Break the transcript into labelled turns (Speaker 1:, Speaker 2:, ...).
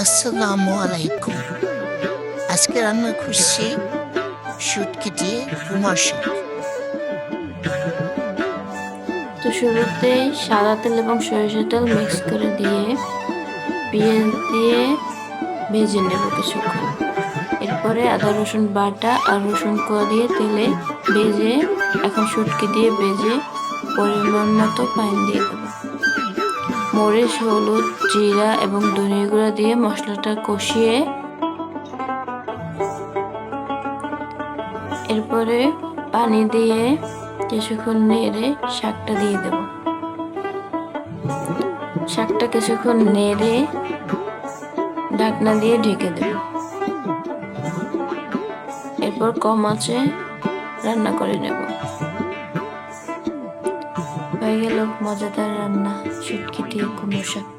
Speaker 1: আসসালামু আলাইকুম। আজকে রান্না করছি শুটকি দিয়ে শাক
Speaker 2: তো শুরুতে সাদা তেল এবং সরিষার তেল মিক্স করে দিয়ে পেঁয়াজ দিয়ে ভেজে নেব কিছুক্ষণ। এরপরে আদা, রসুন বাটা আর রসুন কোয়া দিয়ে তেলে ভেজে এখন শুটকি দিয়ে ভেজে পরিমাণ মতো পানি দিয়ে দেবো। মরিচ, হলুদ, জিরা এবং ধনিয়া গুঁড়া দিয়ে মশলাটা কষিয়ে এরপরে পানি দিয়ে কিছুক্ষণ নেড়ে শাকটা দিয়ে দেব। শাকটা কিছুক্ষণ নেড়ে ঢাকনা দিয়ে ঢেকে দেব। এরপর কম আছে রান্না করে নেব। হয়ে গেল মজাদার রান্না। শুটকি দিয়ে কুমড়ো শাক